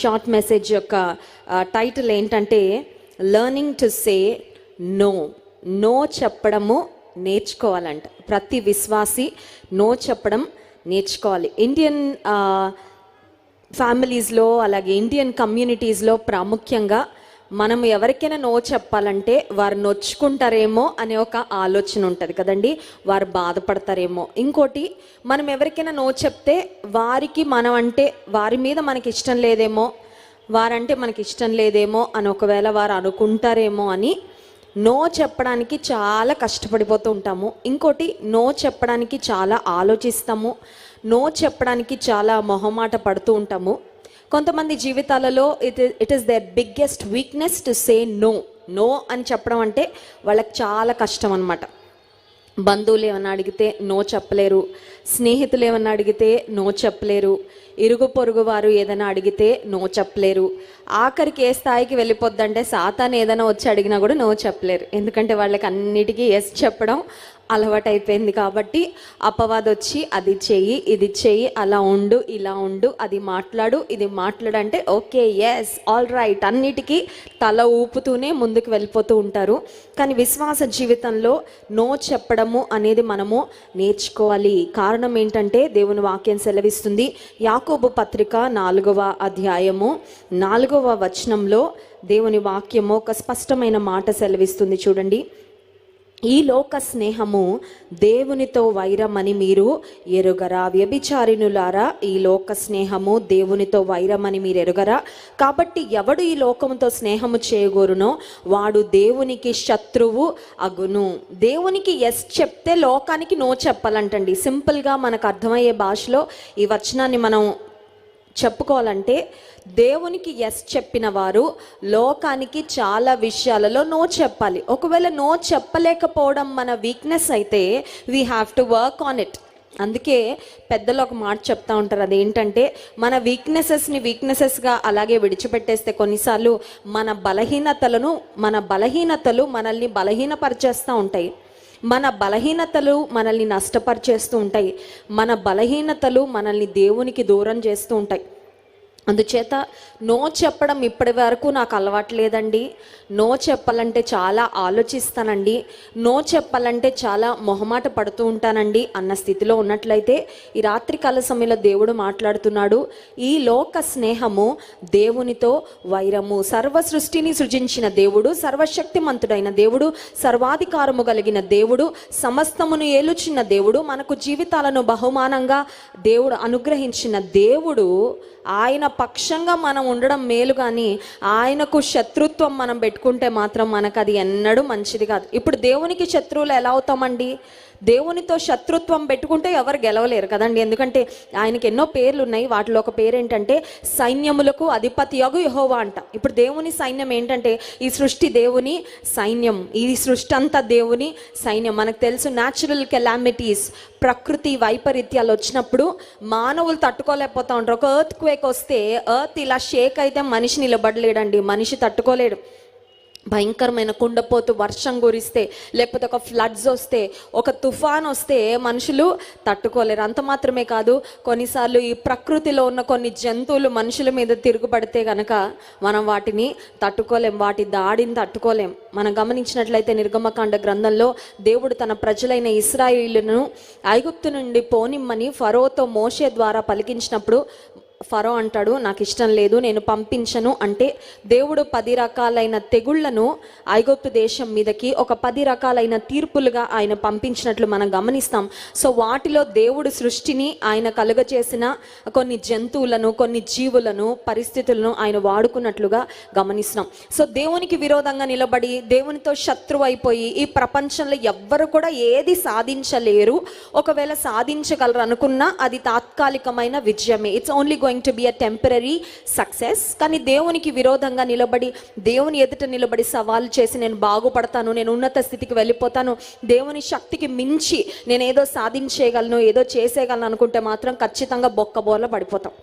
Short message యొక్క title ఏంటంటే learning to say no no చెప్పడము నేర్చుకోవాలంట. ప్రతి విశ్వాసి నో చెప్పడం నేర్చుకోవాలి. ఇండియన్ ఫ్యామిలీస్లో అలాగే ఇండియన్ కమ్యూనిటీస్లో ప్రాముఖ్యంగా మనం ఎవరికైనా నో చెప్పాలంటే వారు నొచ్చుకుంటారేమో అనే ఒక ఆలోచన ఉంటుంది కదండి. వారు బాధపడతారేమో. ఇంకోటి మనం ఎవరికైనా నో చెప్తే వారికి మనం అంటే వారి మీద మనకి ఇష్టం లేదేమో వారంటే మనకి ఇష్టం లేదేమో అని ఒకవేళ వారు అనుకుంటారేమో అని నో చెప్పడానికి చాలా కష్టపడిపోతూ ఉంటాము. ఇంకోటి నో చెప్పడానికి చాలా ఆలోచిస్తాము. నో చెప్పడానికి చాలా మొహమాట పడుతూ ఉంటాము. కొంతమంది జీవితాలలో it it is the biggest weakness to say no no అని చెప్పడం అంటే వాళ్ళకి చాలా కష్టం అనమాట బంధువులు ఏమన్నా అడిగితే నో చెప్పలేరు. స్నేహితులు ఏమన్నా అడిగితే నో చెప్పలేరు. ఇరుగు పొరుగు వారు ఏదైనా అడిగితే నో చెప్పలేరు. ఆఖరికి ఏ స్థాయికి వెళ్ళిపోద్దంటే సాతాన్ ఏదైనా వచ్చి అడిగినా కూడా నో చెప్పలేరు. ఎందుకంటే వాళ్ళకి అన్నిటికీ ఎస్ చెప్పడం అలవాటైపోయింది కాబట్టి అపవాదం వచ్చి అది చెయ్యి ఇది చెయ్యి అలా ఉండు ఇలా ఉండు అది మాట్లాడు ఇది మాట్లాడంటే ఓకే ఎస్ ఆల్ రైట్ అన్నిటికీ తల ఊపుతూనే ముందుకు వెళ్ళిపోతూ ఉంటారు. కానీ విశ్వాస జీవితంలో నో చెప్పడము అనేది మనము నేర్చుకోవాలి. కారణం ఏంటంటే దేవుని వాక్యం సెలవిస్తుంది. యాకోబు పత్రిక నాలుగవ అధ్యాయము నాలుగవ వచనంలో దేవుని వాక్యము ఒక స్పష్టమైన మాట సెలవిస్తుంది చూడండి. ఈ లోక స్నేహము దేవునితో వైరమని మీరు ఎరుగరా. వ్యభిచారిణులారా ఈ లోక స్నేహము దేవునితో వైరమని మీరు ఎరుగరా. కాబట్టి ఎవడు ఈ లోకముతో స్నేహము చేయగోరునో వాడు దేవునికి శత్రువు అగును. దేవునికి ఎస్ చెప్తే లోకానికి నో చెప్పాలంటండి. సింపుల్గా మనకు అర్థమయ్యే భాషలో ఈ వచనాన్ని మనం చెప్పుకోవాలంటే దేవునికి ఎస్ చెప్పిన వారు లోకానికి చాలా విషయాలలో నో చెప్పాలి. ఒకవేళ నో చెప్పలేకపోవడం మన వీక్నెస్ అయితే we have to work on it అందుకే పెద్దలు ఒక మాట చెప్తా ఉంటారు. అదేంటంటే మన వీక్నెసెస్ని వీక్నెసెస్గా అలాగే విడిచిపెట్టేస్తే కొన్నిసార్లు మన బలహీనతలను మన బలహీనతలు మనల్ని బలహీనపరిచేస్తూ ఉంటాయి. మన బలహీనతలు మనల్ని నష్టపరిచేస్తూ ఉంటాయి. మన బలహీనతలు మనల్ని దేవునికి దూరం చేస్తూ ఉంటాయి. అందుచేత నో చెప్పడం ఇప్పటి వరకు నాకు అలవాటు లేదండి నో చెప్పాలంటే చాలా ఆలోచిస్తానండి. నో చెప్పాలంటే చాలా మొహమాట పడుతూ ఉంటానండి. అన్న స్థితిలో ఉన్నట్లయితే ఈ రాత్రి కాల సమయంలో దేవుడు మాట్లాడుతున్నాడు. ఈ లోక స్నేహము దేవునితో వైరము. సర్వ సృష్టిని సృజించిన దేవుడు సర్వశక్తిమంతుడైన దేవుడు సర్వాధికారము కలిగిన దేవుడు సమస్తమును ఏలుచిన దేవుడు మనకు జీవితాలను బహుమానంగా దేవుడు అనుగ్రహించిన దేవుడు ఆయన పక్షంగా మనం ఉండడం మేలు కానీ ఆయనకు శత్రుత్వం మనం పెట్టుకుంటే మాత్రం మనకు అది ఎన్నడూ మంచిది కాదు. ఇప్పుడు దేవునికి శత్రువులు ఎలా అవుతామండి? దేవునితో శత్రుత్వం పెట్టుకుంటే ఎవరు గెలవలేరు కదండి. ఎందుకంటే ఆయనకి ఎన్నో పేర్లు ఉన్నాయి వాటిలో ఒక పేరు ఏంటంటే సైన్యములకు అధిపతి యగు యహోవా అంట. ఇప్పుడు దేవుని సైన్యం ఏంటంటే ఈ సృష్టి దేవుని సైన్యం. ఈ సృష్టి అంతా దేవుని సైన్యం. మనకు తెలుసు న్యాచురల్ కెలామిటీస్ ప్రకృతి వైపరీత్యాలు వచ్చినప్పుడు మానవులు తట్టుకోలేకపోతా ఉంటారు. ఒక ఎర్త్ క్వేక్ వస్తే ఎర్త్ ఇలా షేక్ అయితే మనిషి నిలబడలేడండి. మనిషి తట్టుకోలేడు. భయంకరమైన కుండపోతు వర్షం కురిస్తే లేకపోతే ఒక ఫ్లడ్స్ వస్తే ఒక తుఫాన్ వస్తే మనుషులు తట్టుకోలేరు. అంత మాత్రమే కాదు కొన్నిసార్లు ఈ ప్రకృతిలో ఉన్న కొన్ని జంతువులు మనుషుల మీద తిరుగుబడితే గనక మనం వాటిని తట్టుకోలేం వాటి దాడిని తట్టుకోలేం. మనం గమనించినట్లయితే నిర్గమకాండ గ్రంథంలో దేవుడు తన ప్రజలైన ఇస్రాయిలను ఐగుప్తు నుండి పోనిమ్మని ఫరోతో మోషే ద్వారా పలికించినప్పుడు ఫరో అంటాడు నాకు ఇష్టం లేదు నేను పంపించను. అంటే దేవుడు పది రకాలైన తెగుళ్ళను ఐగొప్తు దేశం మీదకి ఒక పది రకాలైన తీర్పులుగా ఆయన పంపించినట్లు మనం గమనిస్తాం. సో వాటిలో దేవుడు సృష్టిని ఆయన కలుగచేసిన కొన్ని జంతువులను కొన్ని జీవులను పరిస్థితులను ఆయన వాడుకున్నట్లుగా గమనిస్తున్నాం. సో దేవునికి విరోధంగా నిలబడి దేవునితో శత్రువు అయిపోయి ఈ ప్రపంచంలో ఎవ్వరు కూడా ఏది సాధించలేరు. ఒకవేళ సాధించగలరు అనుకున్నా అది తాత్కాలికమైన విజయమే. It's only going to be a temporary success కానీ దేవునికి విరోధంగా నిలబడి దేవుని ఎదుట నిలబడి సవాలు చేసి నేను బాగుపడతాను నేను ఉన్నత స్థితికి వెళ్ళిపోతాను దేవుని శక్తికి మించి నేను ఏదో సాధించేయగలను ఏదో చేసేయగలను అనుకుంటే మాత్రం ఖచ్చితంగా బొక్కబోర్ల పడిపోతాం.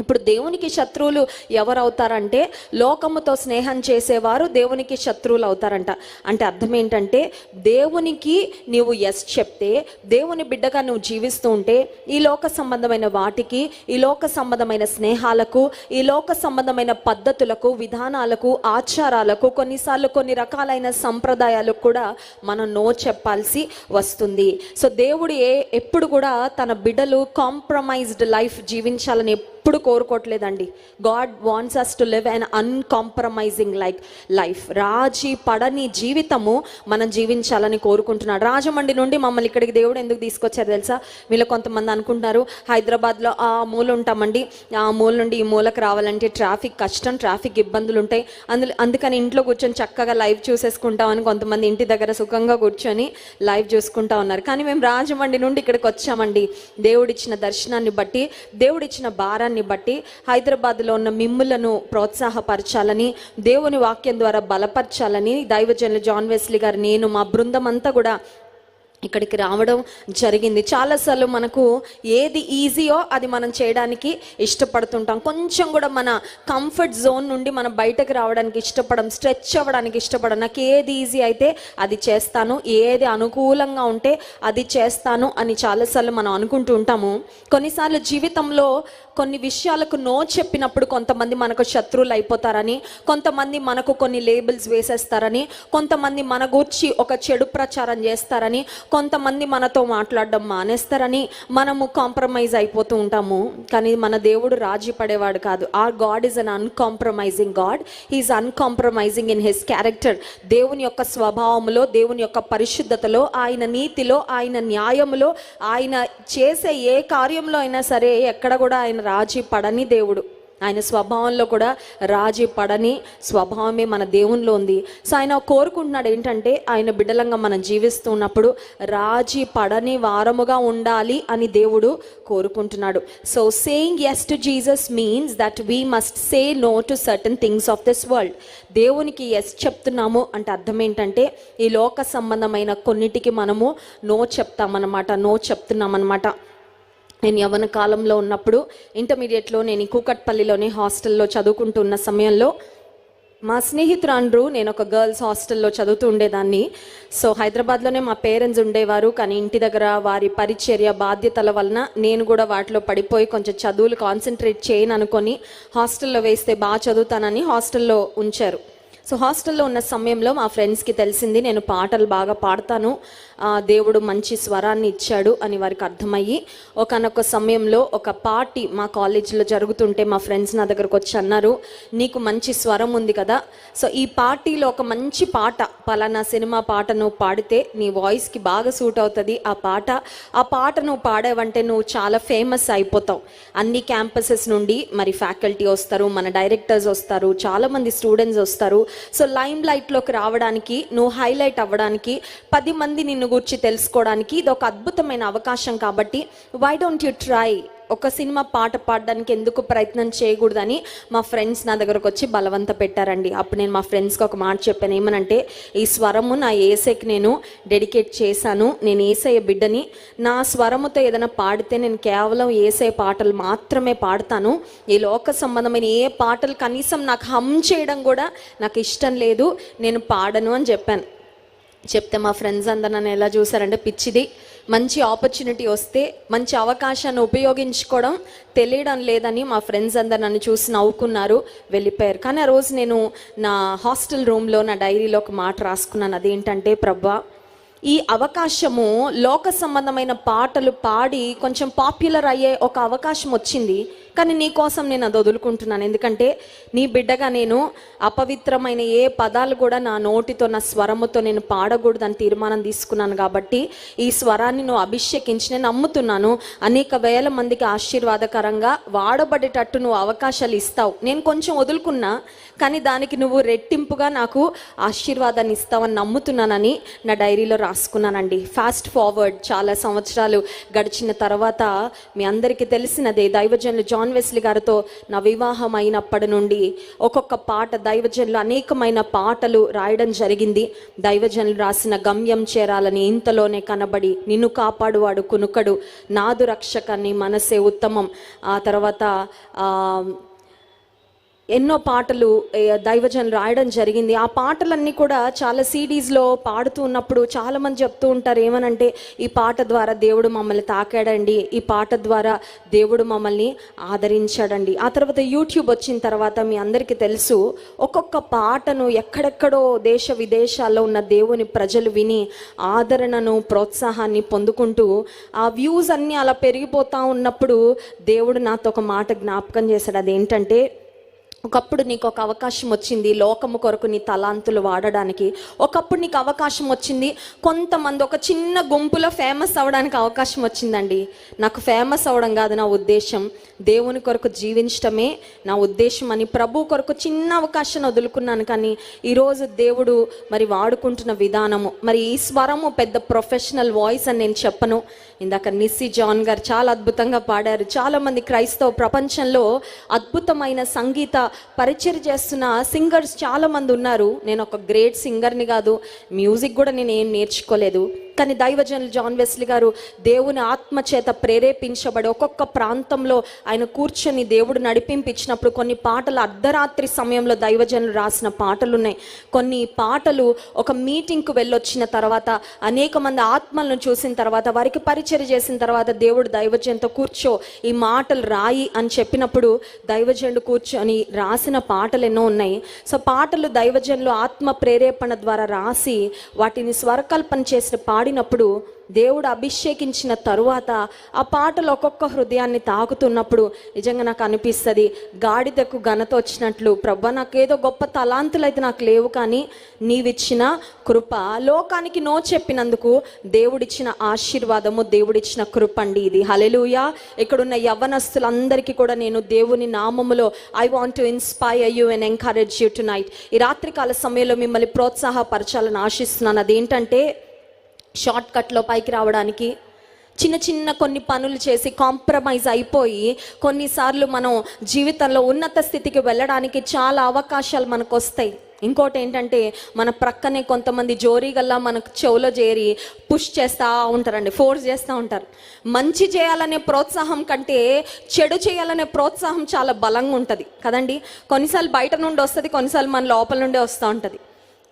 ఇప్పుడు దేవునికి శత్రువులు ఎవరు అవుతారంటే లోకముతో స్నేహం చేసేవారు దేవునికి శత్రువులు అవుతారంట. అంటే అర్థం ఏంటంటే దేవునికి నీవు ఎస్ చెప్తే దేవుని బిడ్డగా నువ్వు జీవిస్తూ ఉంటే ఈ లోక సంబంధమైన వాటికి ఈ లోక సంబంధమైన స్నేహాలకు ఈ లోక సంబంధమైన పద్ధతులకు విధానాలకు ఆచారాలకు కొన్నిసార్లు కొన్ని రకాలైన సంప్రదాయాలకు కూడా మనం నో చెప్పాల్సి వస్తుంది. సో దేవుడు ఏ ఎప్పుడు కూడా తన బిడ్డలు కాంప్రమైజ్డ్ లైఫ్ జీవించాలని ఎప్పుడు కోరుకోవట్లేదండి. God wants us to live an uncompromising like life రాజీ పడని జీవితము మనం జీవించాలని కోరుకుంటున్నాడు. రాజమండ్రి నుండి మమ్మల్ని ఇక్కడికి దేవుడు ఎందుకు తీసుకొచ్చారు తెలుసా? వీళ్ళు కొంతమంది అనుకుంటున్నారు హైదరాబాద్లో ఆ మూల ఉంటామండి. ఆ మూల నుండి ఈ మూలకు రావాలంటే ట్రాఫిక్ కష్టం ట్రాఫిక్ ఇబ్బందులు ఉంటాయి. అందులో అందుకని ఇంట్లో కూర్చొని చక్కగా లైవ్ చూసేసుకుంటామని కొంతమంది ఇంటి దగ్గర సుఖంగా కూర్చొని లైవ్ చూసుకుంటా ఉన్నారు. కానీ మేము రాజమండ్రి నుండి ఇక్కడికి వచ్చామండి. దేవుడిచ్చిన దర్శనాన్ని బట్టి దేవుడిచ్చిన భారాన్ని బట్టి హైదరాబాద్లో ఉన్న మిమ్ములను ప్రోత్సాహపరచాలని దేవుని వాక్యం ద్వారా బలపరచాలని దైవజనులు జాన్ వెస్లీ గారు నేను మా బృందం అంతా కూడా ఇక్కడికి రావడం జరిగింది. చాలాసార్లు మనకు ఏది ఈజీయో అది మనం చేయడానికి ఇష్టపడుతుంటాం. కొంచెం కూడా మన కంఫర్ట్ జోన్ నుండి మనం బయటకు రావడానికి ఇష్టపడం స్ట్రెచ్ అవ్వడానికి ఇష్టపడం నాకు ఏది ఈజీ అయితే అది చేస్తాను ఏది అనుకూలంగా ఉంటే అది చేస్తాను అని చాలాసార్లు మనం అనుకుంటూ ఉంటాము. కొన్నిసార్లు జీవితంలో కొన్ని విషయాలకు నో చెప్పినప్పుడు కొంతమంది మనకు శత్రువులు అయిపోతారని కొంతమంది మనకు కొన్ని లేబుల్స్ వేసేస్తారని కొంతమంది మన గూర్చి ఒక చెడు ప్రచారం చేస్తారని కొంతమంది మనతో మాట్లాడడం మానేస్తారని మనము కాంప్రమైజ్ అయిపోతూ ఉంటాము. కానీ మన దేవుడు రాజీ పడేవాడు కాదు. Our God is an uncompromising God. Is uncompromising in his character. దేవుని యొక్క స్వభావంలో దేవుని యొక్క పరిశుద్ధతలో ఆయన నీతిలో ఆయన న్యాయములో ఆయన చేసే ఏ కార్యంలో అయినా సరే ఎక్కడ కూడా ఆయన రాజీ పడని దేవుడు. ఆయన స్వభావంలో కూడా రాజీ పడని స్వభావమే మన దేవునిలో ఉంది. సో ఆయన కోరుకుంటున్నాడు ఏంటంటే ఆయన బిడ్డలంగా మనం జీవిస్తున్నప్పుడు రాజీ పడని వారముగా ఉండాలి అని దేవుడు కోరుకుంటున్నాడు. So saying yes to Jesus means that we must say no to certain things of this world దేవునికి ఎస్ చెప్తున్నాము అంటే అర్థం ఏంటంటే ఈ లోక సంబంధమైన కొన్నిటికి మనము నో చెప్తామన్నమాట నో చెప్తున్నామన్నమాట. నేను యవన కాలంలో ఉన్నప్పుడు ఇంటర్మీడియట్లో నేను కూకట్పల్లిలోనే కూకట్పల్లిలోని హాస్టల్లో చదువుకుంటున్న సమయంలో మా స్నేహితురాండ్రు నేను ఒక గర్ల్స్ హాస్టల్లో చదువుతూ ఉండేదాన్ని. సో హైదరాబాద్లోనే మా పేరెంట్స్ ఉండేవారు కానీ ఇంటి దగ్గర వారి పరిచర్య బాధ్యతల వలన నేను కూడా వాటిలో పడిపోయి కొంచెం చదువులు కాన్సన్ట్రేట్ చేయను అనుకొని హాస్టల్లో వేస్తే బాగా చదువుతానని హాస్టల్లో ఉంచారు. సో హాస్టల్లో ఉన్న సమయంలో మా ఫ్రెండ్స్కి తెలిసింది నేను పాటలు బాగా పాడతాను దేవుడు మంచి స్వరాన్ని ఇచ్చాడు అని వారికి అర్థమయ్యి ఒకనొక సమయంలో ఒక పార్టీ మా కాలేజీలో జరుగుతుంటే మా ఫ్రెండ్స్ నా దగ్గరకు వచ్చి అన్నారు నీకు మంచి స్వరం ఉంది కదా సో ఈ పార్టీలో ఒక మంచి పాట పలానా సినిమా పాట నువ్వు పాడితే నీ వాయిస్కి బాగా సూట్ అవుతుంది ఆ పాట ఆ పాట నువ్వు పాడావంటే నువ్వు చాలా ఫేమస్ అయిపోతావు. అన్ని క్యాంపసెస్ నుండి మరి ఫ్యాకల్టీ వస్తారు మన డైరెక్టర్స్ వస్తారు చాలామంది స్టూడెంట్స్ వస్తారు సో లైమ్ లైట్లోకి రావడానికి నువ్వు హైలైట్ అవ్వడానికి పది మంది నిన్ను గురించి తెలుసుకోవడానికి ఇది ఒక అద్భుతమైన అవకాశం కాబట్టి వై డోంట్ యు ట్రై ఒక సినిమా పాట పాడడానికి ఎందుకు ప్రయత్నం చేయకూడదని మా ఫ్రెండ్స్ నా దగ్గరకు వచ్చి బలవంత పెట్టారండి. అప్పుడు నేను మా ఫ్రెండ్స్కి ఒక మాట చెప్పాను. ఏమనంటే ఈ స్వరము నా ఏసైకి నేను డెడికేట్ చేశాను. నేను ఏసయ్య బిడ్డని. నా స్వరముతో ఏదైనా పాడితే నేను కేవలం ఏసఐ పాటలు మాత్రమే పాడతాను. ఈ లోక సంబంధమైన ఏ పాటలు కనీసం నాకు హమ్ చేయడం కూడా నాకు ఇష్టం లేదు. నేను పాడను అని చెప్పాను. చెప్తే మా ఫ్రెండ్స్ అందరు నన్ను ఎలా చూసారంటే పిచ్చిది మంచి ఆపర్చునిటీ వస్తే మంచి అవకాశాన్ని ఉపయోగించుకోవడం తెలియడం లేదని మా ఫ్రెండ్స్ అందరు నన్ను చూసి నవ్వుకున్నారు వెళ్ళిపోయారు. కానీ ఆ రోజు నేను నా హాస్టల్ రూమ్లో నా డైరీలో ఒక మాట రాసుకున్నాను. అదేంటంటే ప్రభా ఈ అవకాశము లోక సంబంధమైన పాటలు పాడి కొంచెం పాపులర్ అయ్యే ఒక అవకాశం వచ్చింది. కానీ నీ కోసం నేను అది వదులుకుంటున్నాను. ఎందుకంటే నీ బిడ్డగా నేను అపవిత్రమైన ఏ పదాలు కూడా నా నోటితో నా స్వరముతో నేను పాడకూడదని తీర్మానం తీసుకున్నాను కాబట్టి ఈ స్వరాన్ని నువ్వు అభిషేకించి నేను నమ్ముతున్నాను. అనేక వేల మందికి ఆశీర్వాదకరంగా వాడబడేటట్టు నువ్వు అవకాశాలు ఇస్తావు. నేను కొంచెం వదులుకున్నా కానీ దానికి నువ్వు రెట్టింపుగా నాకు ఆశీర్వాదాన్ని ఇస్తావని నమ్ముతున్నానని నా డైరీలో రాసుకున్నానండి. ఫాస్ట్ ఫార్వర్డ్ చాలా సంవత్సరాలు గడిచిన తర్వాత మీ అందరికీ తెలిసినదే దైవజనులు జాన్ జాన్ వెస్లీ గారితో నా వివాహం అయినప్పటి నుండి ఒక్కొక్క పాట దైవజనులు అనేకమైన పాటలు రాయడం జరిగింది. దైవజనులు రాసిన గమ్యం చేరాలని ఇంతలోనే కనబడి నిన్ను కాపాడువాడు కునుకడు. నాదు రక్షకని మనసే ఉత్తమం. ఆ తర్వాత ఎన్నో పాటలు దైవజన్ రాయడం జరిగింది. ఆ పాటలన్నీ కూడా చాలా సీడీస్లో పాడుతూ ఉన్నప్పుడు చాలామంది చెప్తూ ఉంటారు ఏమనంటే ఈ పాట ద్వారా దేవుడు మమ్మల్ని తాకాడండి ఈ పాట ద్వారా దేవుడు మమ్మల్ని ఆదరించాడండి. ఆ తర్వాత యూట్యూబ్ వచ్చిన తర్వాత మీ అందరికీ తెలుసు ఒక్కొక్క పాటను ఎక్కడెక్కడో దేశ విదేశాల్లో ఉన్న దేవుని ప్రజలు విని ఆదరణను ప్రోత్సాహాన్ని పొందుకుంటూ ఆ వ్యూస్ అన్నీ అలా పెరిగిపోతూ ఉన్నప్పుడు దేవుడు నాతో ఒక మాట జ్ఞాపకం చేశాడు. అదేంటంటే ఒకప్పుడు నీకు ఒక అవకాశం వచ్చింది లోకము కొరకు నీ తలాంతులు వాడడానికి. ఒకప్పుడు నీకు అవకాశం వచ్చింది కొంతమంది ఒక చిన్న గుంపులో ఫేమస్ అవ్వడానికి అవకాశం వచ్చిందండి. నాకు ఫేమస్ అవ్వడం కాదు నా ఉద్దేశం. దేవుని కొరకు జీవించటమే నా ఉద్దేశం అని ప్రభు కొరకు చిన్న అవకాశం వదులుకున్నాను కానీ ఈరోజు దేవుడు మరి వాడుకుంటున్న విధానము మరి ఈ స్వరము పెద్ద ప్రొఫెషనల్ వాయిస్ అని నేను చెప్పను. ఇందాక నిస్సి జాన్ గారు చాలా అద్భుతంగా పాడారు. చాలామంది క్రైస్తవ ప్రపంచంలో అద్భుతమైన సంగీత పరిచయం చేస్తున్న సింగర్స్ చాలామంది ఉన్నారు. నేను ఒక గ్రేట్ సింగర్ని కాదు మ్యూజిక్ కూడా నేను ఏం నేర్చుకోలేదు. కానీ దైవజనులు జాన్ వెస్లీ గారు దేవుని ఆత్మ చేత ప్రేరేపించబడి ఒక్కొక్క ప్రాంతంలో ఆయన కూర్చొని దేవుడు నడిపింపించినప్పుడు కొన్ని పాటలు అర్ధరాత్రి సమయంలో దైవజనులు రాసిన పాటలు ఉన్నాయి కొన్ని పాటలు ఒక మీటింగ్కు వెళ్ళొచ్చిన తర్వాత అనేక మంది ఆత్మలను చూసిన తర్వాత వారికి పరిచయం చేసిన తర్వాత దేవుడు దైవజనుతో కూర్చో ఈ మాటలు రాయి అని చెప్పినప్పుడు దైవజనుడు కూర్చొని రాసిన పాటలు ఎన్నో ఉన్నాయి. సో పాటలు దైవజనులు ఆత్మ ప్రేరేపణ ద్వారా రాసి వాటిని స్వరకల్పన చేసిన పాడినప్పుడు దేవుడు అభిషేకించిన తరువాత ఆ పాటలు ఒక్కొక్క హృదయాన్ని తాకుతున్నప్పుడు నిజంగా నాకు అనిపిస్తుంది గాడిదకు ఘనత వచ్చినట్లు ప్రభా నాకేదో గొప్ప తలాంతులు అయితే నాకు లేవు కానీ నీవిచ్చిన కృప. లోకానికి నో చెప్పినందుకు దేవుడిచ్చిన ఆశీర్వాదము దేవుడిచ్చిన కృప అండి ఇది. హలెలుయా ఇక్కడున్న యవ్వనస్తులందరికీ కూడా నేను దేవుని నామములో I want to inspire you and encourage you tonight ఈ రాత్రికాల సమయంలో మిమ్మల్ని ప్రోత్సాహపరచాలని ఆశిస్తున్నాను. అదేంటంటే షార్ట్ కట్లో పైకి రావడానికి చిన్న చిన్న కొన్ని పనులు చేసి కాంప్రమైజ్ అయిపోయి కొన్నిసార్లు మనం జీవితంలో ఉన్నత స్థితికి వెళ్ళడానికి చాలా అవకాశాలు మనకు వస్తాయి ఇంకోటి ఏంటంటే మన ప్రక్కనే కొంతమంది జోరీగల్లా మనకు చెవులో చేరి పుష్ చేస్తూ ఉంటారండి ఫోర్స్ చేస్తూ ఉంటారు. మంచి చేయాలనే ప్రోత్సాహం కంటే చెడు చేయాలనే ప్రోత్సాహం చాలా బలంగా ఉంటుంది. కదండి? కొన్నిసార్లు బయట నుండి వస్తుంది కొన్నిసార్లు మన లోపల నుండే వస్తూ ఉంటుంది.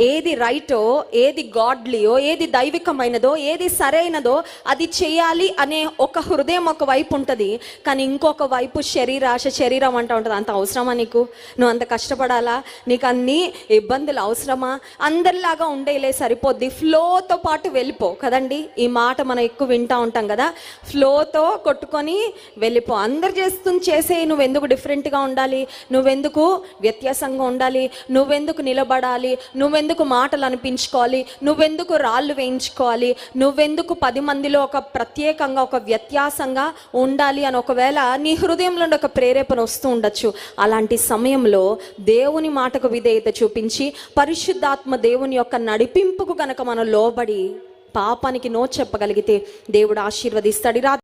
ఏది రైటో ఏది గాడ్లీయో ఏది దైవికమైనదో ఏది సరైనదో అది చేయాలి అనే ఒక హృదయం ఒక వైపు ఉంటుంది. కానీ ఇంకొక వైపు శరీరాశ శరీరం అంటూ ఉంటుంది. అంత అవసరమా నీకు? నువ్వు అంత కష్టపడాలా? నీకు అన్ని ఇబ్బందులు అవసరమా? అందరిలాగా ఉండేలే సరిపోద్ది. ఫ్లోతో పాటు వెళ్ళిపో కదండి. ఈ మాట మనం ఎక్కువ వింటూ ఉంటాం కదా. ఫ్లోతో కొట్టుకొని వెళ్ళిపో. అందరు చేస్తుంది చేసే నువ్వెందుకు డిఫరెంట్గా ఉండాలి? నువ్వెందుకు వ్యత్యాసంగా ఉండాలి? నువ్వెందుకు నిలబడాలి? నువ్వెందుకు మాటలు అనిపించుకోవాలి నువ్వెందుకు రాళ్ళు వేయించుకోవాలి? నువ్వెందుకు పది మందిలో ఒక ప్రత్యేకంగా ఒక వ్యత్యాసంగా ఉండాలి అని ఒకవేళ నీ హృదయంలో నుండి ఒక ప్రేరేపణ వస్తూ ఉండొచ్చు. అలాంటి సమయంలో దేవుని మాటకు విధేయత చూపించి పరిశుద్ధాత్మ దేవుని యొక్క నడిపింపుకు గనక మనం లోబడి పాపానికి నో చెప్పగలిగితే దేవుడు ఆశీర్వదిస్తాడు.